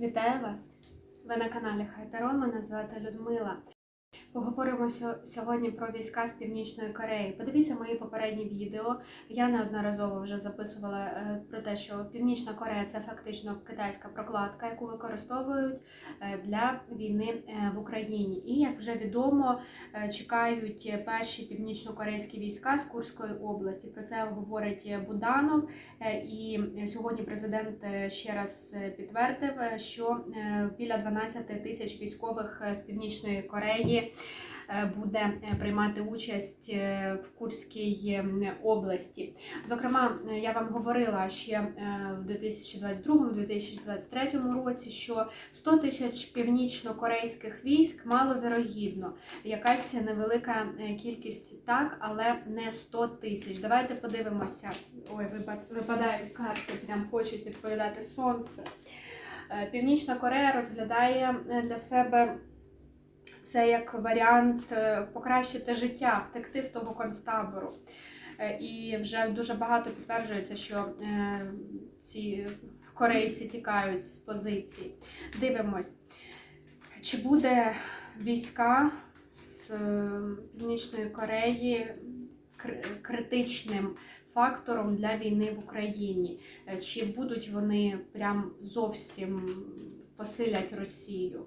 Вітаю вас! Ви на каналі Хайтеро. Мене звати Людмила. Поговоримо сьо- сьогодні про війська з Північної Кореї. Подивіться мої попередні відео. Я неодноразово вже записувала е, про те, що Північна Корея це фактично китайська прокладка, яку використовують е, для війни е, в Україні. І як вже відомо, чекають перші північно-корейські війська з Курської області. Про це говорить Буданов. І сьогодні президент ще раз підтвердив, що біля 12 тисяч військових з Північної Кореї буде е, приймати участь е, в Курській е, області. Зокрема, е, я вам говорила ще е, в 2022-2023 році, що 100 тисяч північно-корейських військ маловірогідно. Якась невелика е, кількість так, але не 100 тисяч. Давайте подивимося. Ой, випадають карти, прям хочуть відповідати сонце. Е, Північна Корея розглядає е, для себе це як варіант е, покращити життя, втекти з того концтабору. Е, І вже дуже багато підтверджується, що е, ці корейці тікають з позицій. Дивимось, чи буде війська з Північної Кореї критичним фактором для війни в Україні? Чи будуть вони прям зовсім посилять Росію?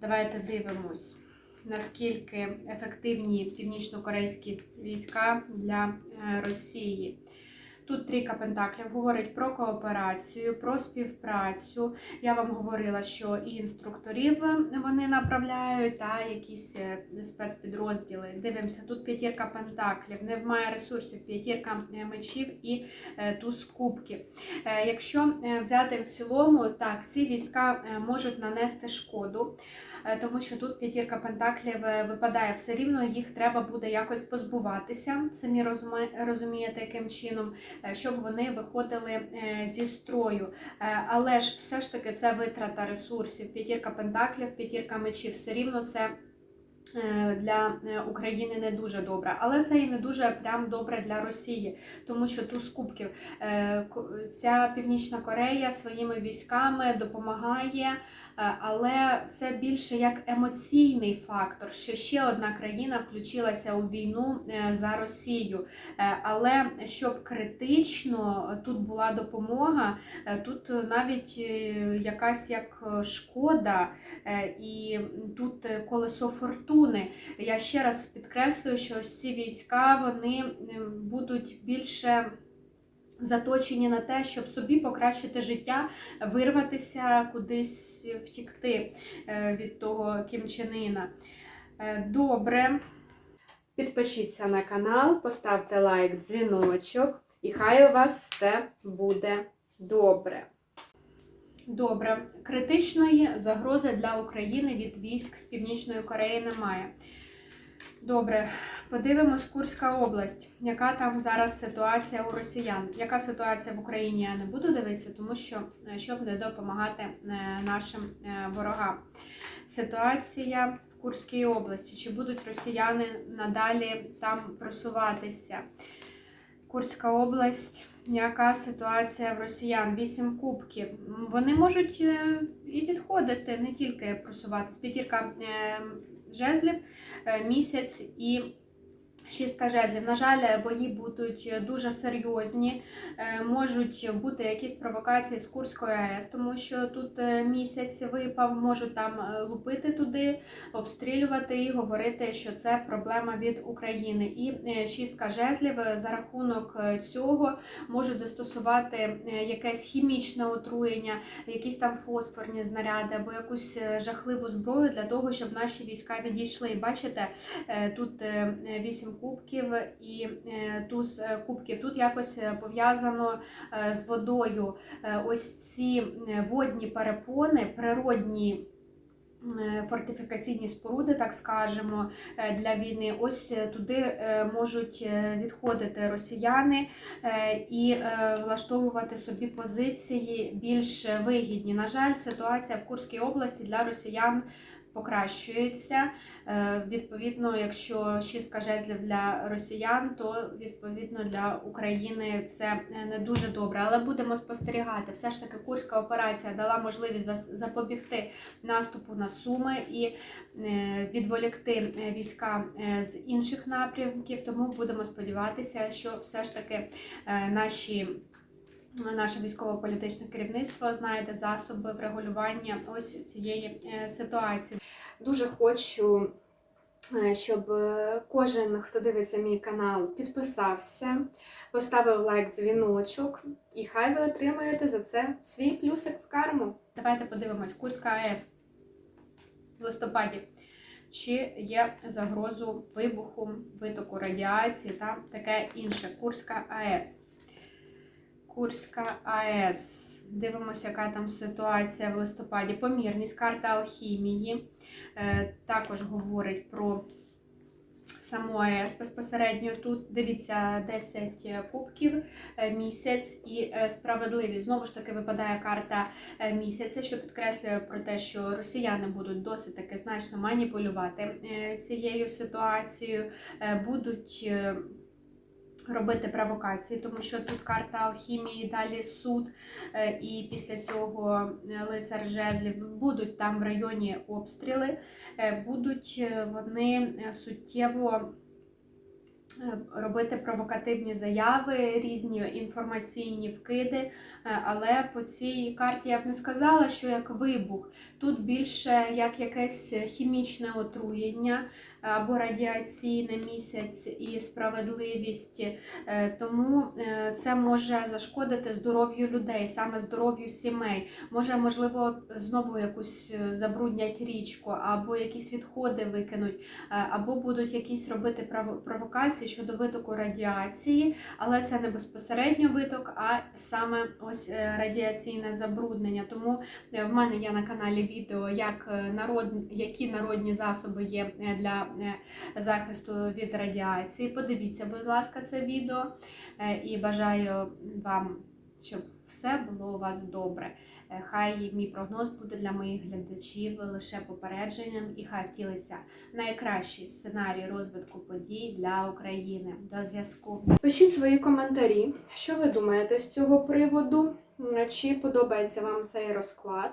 Давайте дивимось, наскільки ефективні північно-корейські війська для е, Росії. Тут трійка пентаклів говорить про кооперацію, про співпрацю. Я вам говорила, що і інструкторів вони направляють, та якісь е, спецпідрозділи. Дивимося, тут п'ятірка пентаклів, немає ресурсів, п'ятірка е, мечів і туз кубків. Е, Якщо взяти в цілому, так, ці війська можуть нанести шкоду. Е, Тому що тут п'ятірка пентаклів е, випадає все рівно, їх треба буде якось позбуватися. Самі розумієте, яким чином, е, щоб вони виходили зі строю. Але ж все ж таки це витрата ресурсів. П'ятірка пентаклів, п'ятірка мечів, все рівно це. Е, Для е, України не дуже добре, але це і не дуже прям добре для Росії, тому що туз кубків е, ця Північна Корея своїми військами допомагає, але це більше як емоційний фактор, що ще одна країна включилася у війну за Росію. Але щоб критично тут була допомога, тут навіть якась як шкода, і тут колесо фортуни. Я ще раз підкреслюю, що ось ці війська вони е, будуть більше. Заточені на те, щоб собі покращити життя, вирватися кудись втікти е, від того кімчанина. Е, Добре. Підпишіться на канал, поставте лайк, дзвіночок, і хай у вас все буде добре. Добре. Критичної загрози для України від військ з Північної Кореї немає. Добре, подивимось Курська область. Яка там зараз ситуація у росіян? Яка ситуація в Україні? Я не буду дивитися, тому що е, щоб не допомагати е, нашим е, ворогам. Ситуація в Курській області. Чи будуть росіяни надалі там просуватися? Курська область. Яка ситуація в росіян? Вісім кубків. Вони можуть е, і відходити, не тільки просуватись. П'ятірка е, жезлів, е, місяць і шістка жезлів. На жаль, бої будуть дуже серйозні. Е, Можуть бути якісь провокації з Курської АЕС, тому що тут е, місяць випав, можуть там е, лупити туди, обстрілювати і говорити, що це проблема від України. І шістка жезлів за рахунок цього можуть застосувати якесь хімічне отруєння, якісь там фосфорні знаряди або якусь жахливу зброю для того, щоб наші війська відійшли. Бачите, тут вісім кубків і е, туз е, кубків. Тут якось е, пов'язано з водою. Ось ці водні перепони, природні. Фортифікаційні споруди, так скажемо, для війни. Ось туди можуть відходити росіяни і влаштовувати собі позиції більш вигідні. На жаль, ситуація в Курській області для росіян покращується. Е, Відповідно, якщо шістка жезлів для росіян, то відповідно для України це е, не дуже добре. Але будемо спостерігати. Все ж таки, Курська операція дала можливість запобігти наступу на Суми і е, відволікти війська з інших напрямків. Тому будемо сподіватися, що все ж таки наші. Наше військово-політичне керівництво знайде засоби врегулювання ось цієї е, ситуації. Дуже хочу, е, щоб е, кожен, хто дивиться мій канал, підписався, поставив лайк, дзвіночок, і хай ви отримаєте за це свій плюсик в карму. Давайте подивимось, Курська АЕС в листопаді. Чи є загрозу вибуху, витоку радіації та таке інше. Курська АЕС. Курська АЕС. Дивимося, яка там ситуація в листопаді. Помірність карта алхімії. Е, також говорить про саму АЕС безпосередньо. Тут дивіться 10 кубків, е, місяць і е, справедливість. Знову ж таки випадає карта місяця, що підкреслює про те, що росіяни будуть досить таки значно маніпулювати цією ситуацією, будуть. Робити провокації, тому що тут карта алхімії, далі суд, е, і після цього е, лицар жезлів будуть там в районі обстріли, е, будуть вони суттєво робити провокативні заяви, різні інформаційні вкиди. Е, Але по цій карті я б не сказала, що як вибух. Тут більше як якесь хімічне отруєння або радіаційне місяць і справедливість. Е, Тому е, це може зашкодити здоров'ю людей, саме здоров'ю сімей. Може, можливо, знову якусь е, забруднять річку, або якісь відходи викинуть, е, або будуть якісь робити право- провокації щодо витоку радіації, але це не безпосередньо виток, а саме ось е, радіаційне забруднення. Тому е, в мене є на каналі відео, як е, народ, які народні засоби є для захисту від радіації. Подивіться, будь ласка, це відео і бажаю вам, щоб все було у вас добре. Е, Хай мій прогноз буде для моїх глядачів лише попередженням, і хай втілиться найкращий сценарій розвитку подій для України. До зв'язку. Пишіть свої коментарі, що ви думаєте з цього приводу, чи подобається вам цей розклад.